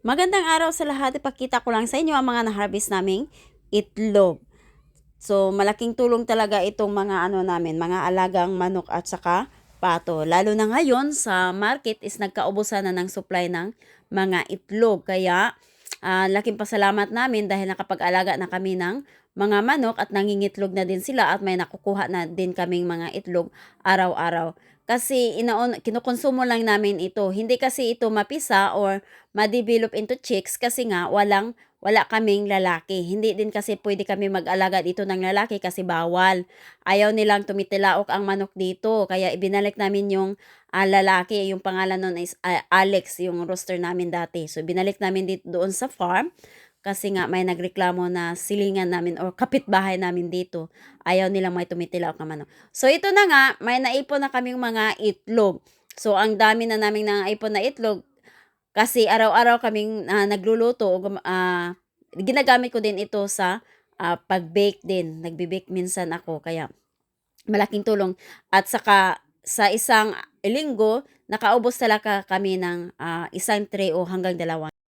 Magandang araw sa lahat. Ipakita ko lang sa inyo ang mga na-harvest naming itlog. So, malaking tulong talaga itong mga ano namin, mga alagang manok at saka pato. Lalo na ngayon sa market is nagkaubusan na ng supply ng mga itlog. Kaya, ah, laking pasalamat namin dahil nakapag-alaga na kami ng mga manok at nangingitlog na din sila at may nakukuha na din kaming mga itlog araw-araw. Kasi inaon, kinukonsumo lang namin ito. Hindi kasi ito mapisa or ma-develop into chicks kasi nga walang wala kaming lalaki. Hindi din kasi pwede kami mag-alaga dito ng lalaki kasi bawal. Ayaw nilang tumitilaok ang manok dito. Kaya ibinalik namin yung ah, lalaki. Yung pangalan nun is ah, Alex, yung rooster namin dati. So binalik namin dito doon sa farm kasi nga may nagreklamo na silingan namin or kapitbahay namin dito. Ayaw nilang may tumitilaok na manok. So ito na nga, may naipon na kaming mga itlog. So ang dami na naming naipon na itlog kasi araw-araw kaming ah, nagluluto o ah, ginagamit ko din ito sa ah, pag-bake din. Nagbe-bake minsan ako kaya malaking tulong at saka sa isang linggo nakaubos talaga kami ng ah, isang tray o hanggang dalawa.